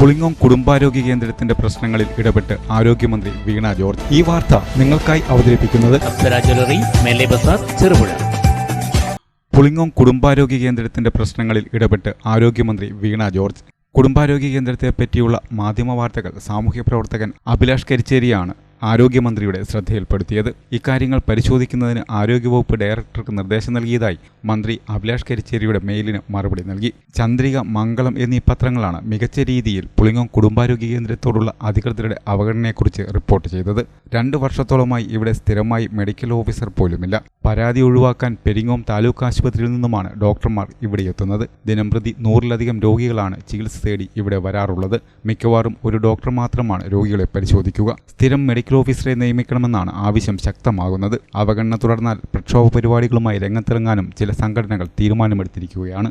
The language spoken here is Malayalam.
പുളിങ്ങോം കുടുംബാരോഗ്യ കേന്ദ്രത്തിന്റെ പ്രശ്നങ്ങളിൽ ഇടപെട്ട് ആരോഗ്യമന്ത്രി വീണ ജോർജ്. ഈ വാർത്ത നിങ്ങൾക്കായി അവതരിപ്പിക്കുന്നത് ചെറുപുഴ. പുളിങ്ങോം കുടുംബാരോഗ്യ കേന്ദ്രത്തിന്റെ പ്രശ്നങ്ങളിൽ ഇടപെട്ട് ആരോഗ്യമന്ത്രി വീണ ജോർജ്. കുടുംബാരോഗ്യ കേന്ദ്രത്തെ പറ്റിയുള്ള മാധ്യമ വാർത്തകൾ സാമൂഹ്യ പ്രവർത്തകൻ അഭിലാഷ് കരിച്ചേരിയാണ് ആരോഗ്യമന്ത്രിയുടെ ശ്രദ്ധയിൽപ്പെടുത്തിയത്. ഇക്കാര്യങ്ങൾ പരിശോധിക്കുന്നതിന് ആരോഗ്യവകുപ്പ് ഡയറക്ടർക്ക് നിർദ്ദേശം നൽകിയതായി മന്ത്രി അഭിലാഷ് കരിച്ചേരിയുടെ മെയിലിന് മറുപടി നൽകി. ചന്ദ്രിക മംഗളം എന്നീ പത്രങ്ങളാണ് മികച്ച രീതിയിൽ പുളിങ്ങോം കുടുംബാരോഗ്യ കേന്ദ്രത്തോടുള്ള അധികൃതരുടെ അവഗണനയെക്കുറിച്ച് റിപ്പോർട്ട് ചെയ്തത്. രണ്ടു വർഷത്തോളമായി ഇവിടെ സ്ഥിരമായി മെഡിക്കൽ ഓഫീസർ പോലുമില്ല. പരാതി ഒഴിവാക്കാൻ പെരിങ്ങോം താലൂക്ക് ആശുപത്രിയിൽ നിന്നുമാണ് ഡോക്ടർമാർ ഇവിടെ എത്തുന്നത്. ദിനംപ്രതി നൂറിലധികം രോഗികളാണ് ചികിത്സ തേടി ഇവിടെ വരാറുള്ളത്. മിക്കവാറും ഒരു ഡോക്ടർ മാത്രമാണ് രോഗികളെ പരിശോധിക്കുക. സ്ഥിരം മെഡിക്കൽ ഓഫീസറെ നിയമിക്കണമെന്നാണ് ആവശ്യം ശക്തമാകുന്നത്. അവഗണന തുടർന്നാൽ പ്രക്ഷോഭ പരിപാടികളുമായി രംഗത്തിറങ്ങാനും ചില സംഘടനകൾ തീരുമാനമെടുത്തിരിക്കുകയാണ്.